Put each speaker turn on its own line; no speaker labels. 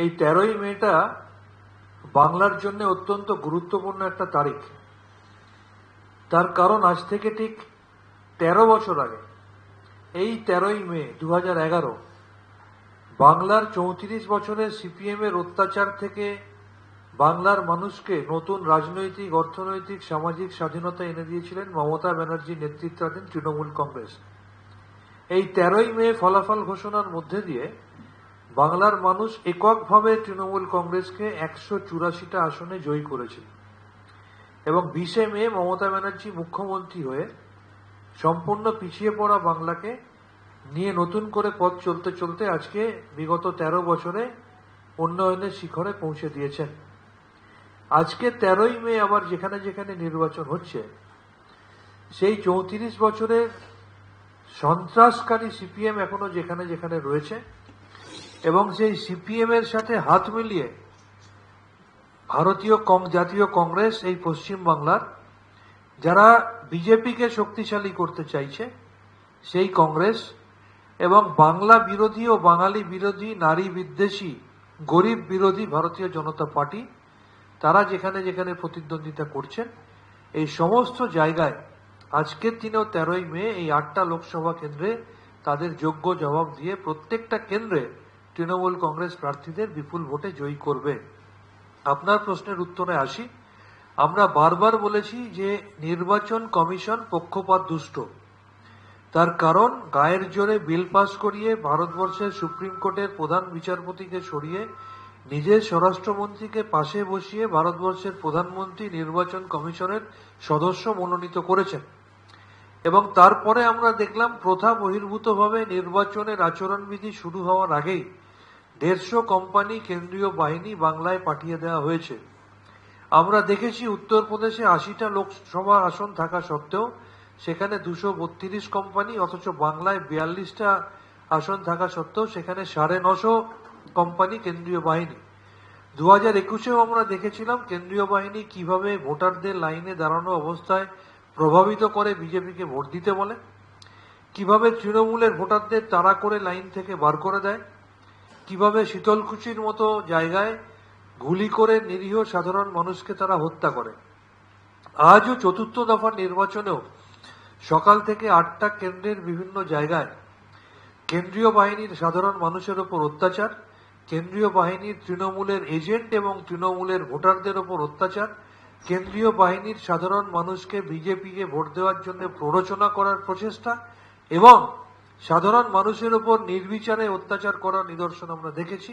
এই তেরোই মেটা বাংলার জন্য অত্যন্ত গুরুত্বপূর্ণ একটা তারিখ। তার কারণ আজ থেকে ঠিক তেরো বছর আগে, এই তেরোই মে দু বাংলার চৌত্রিশ বছরের সিপিএম এর অত্যাচার থেকে বাংলার মানুষকে নতুন রাজনৈতিক, অর্থনৈতিক, সামাজিক স্বাধীনতা এনে দিয়েছিলেন মমতা ব্যানার্জির নেতৃত্বাধীন তৃণমূল কংগ্রেস। এই তেরোই মে ফলাফল ঘোষণার মধ্যে দিয়ে বাংলার মানুষ এককভাবে তৃণমূল কংগ্রেসকে একশো চুরাশিটা আসনে জয়ী করেছিল। এবং বিশে মে মমতা ব্যানার্জি মুখ্যমন্ত্রী হয়ে সম্পূর্ণ পিছিয়ে পড়া বাংলাকে নিয়ে নতুন করে পথ চলতে চলতে আজকে বিগত তেরো বছরে উন্নয়নের শিখরে পৌঁছে দিয়েছেন। আজকে তেরোই মে আবার যেখানে যেখানে নির্বাচন হচ্ছে, সেই চৌত্রিশ বছরের সন্ত্রাসকারী সিপিএম এখনও যেখানে যেখানে রয়েছে এবং সেই সিপিএম এর সাথে হাত মিলিয়ে ভারতীয় জাতীয় কংগ্রেস, এই পশ্চিম বাংলার, যারা বিজেপিকে শক্তিশালী করতে চাইছে, সেই কংগ্রেস এবং বাংলা বিরোধী ও বাঙালি বিরোধী, নারী বিদ্বেষী, গরিব বিরোধী ভারতীয় জনতা পার্টি, তারা যেখানে যেখানে প্রতিদ্বন্দ্বিতা করছেন, এই সমস্ত জায়গায় আজকের দিনেও তেরোই মে, এই আটটা লোকসভা কেন্দ্রে তাদের যোগ্য জবাব দিয়ে প্রত্যেকটা কেন্দ্রে তৃণমূল কংগ্রেস প্রার্থীদের বিপুল ভোটে জয়ী করবে। আপনার প্রশ্নের উত্তরে আসি। আমরা বারবার বলেছি যে নির্বাচন কমিশন পক্ষপাত দুষ্ট। তার কারণ, গায়ের জোরে বিল পাস করিয়ে ভারতবর্ষের সুপ্রিম কোর্টের প্রধান বিচারপতিকে সরিয়ে নিজের স্বরাষ্ট্রমন্ত্রীকে পাশে বসিয়ে ভারতবর্ষের প্রধানমন্ত্রী নির্বাচন কমিশনের সদস্য মনোনীত করেছেন। এবং তারপরে আমরা দেখলাম প্রথা বহির্ভূতভাবে নির্বাচনের আচরণবিধি শুরু হওয়ার আগেই দেড়শো কোম্পানি কেন্দ্রীয় বাহিনী বাংলায় পাঠিয়ে দেওয়া হয়েছে। আমরা দেখেছি উত্তরপ্রদেশে আশিটা লোকসভা আসন থাকা সত্ত্বেও সেখানে দুশো বত্রিশ কোম্পানি অথচ বাংলায় বিয়াল্লিশটা আসন থাকা সত্ত্বেও সেখানে সাড়ে নশো কোম্পানি কেন্দ্রীয় বাহিনী। দু হাজার একুশেও আমরা দেখেছিলাম কেন্দ্রীয় বাহিনী কীভাবে ভোটারদের লাইনে দাঁড়ানো অবস্থায় প্রভাবিত করে বিজেপিকে ভোট দিতে বলে। কীভাবে তৃণমূলের ভোটারদের তাড়া করে লাইন থেকে বার করে দেয়? কীভাবে শীতলকুচির মতো জায়গায় গুলি করে নিরীহ সাধারণ মানুষকে তারা হত্যা করে? আজও চতুর্থ দফা নির্বাচনেও সকাল থেকে আটটা কেন্দ্রের বিভিন্ন জায়গায় কেন্দ্রীয় বাহিনীর সাধারণ মানুষের ওপর অত্যাচার, কেন্দ্রীয় বাহিনীর তৃণমূলের এজেন্ট এবং তৃণমূলের ভোটারদের ওপর অত্যাচার কেন্দ্রীয় বাহিনীর সাধারণ মানুষকে বিজেপি কে ভোট দেওয়ার জন্য প্ররোচনা করার প্রচেষ্টা এবং সাধারণ মানুষের উপর নির্বিচারে অত্যাচার করার নিদর্শন আমরা দেখেছি।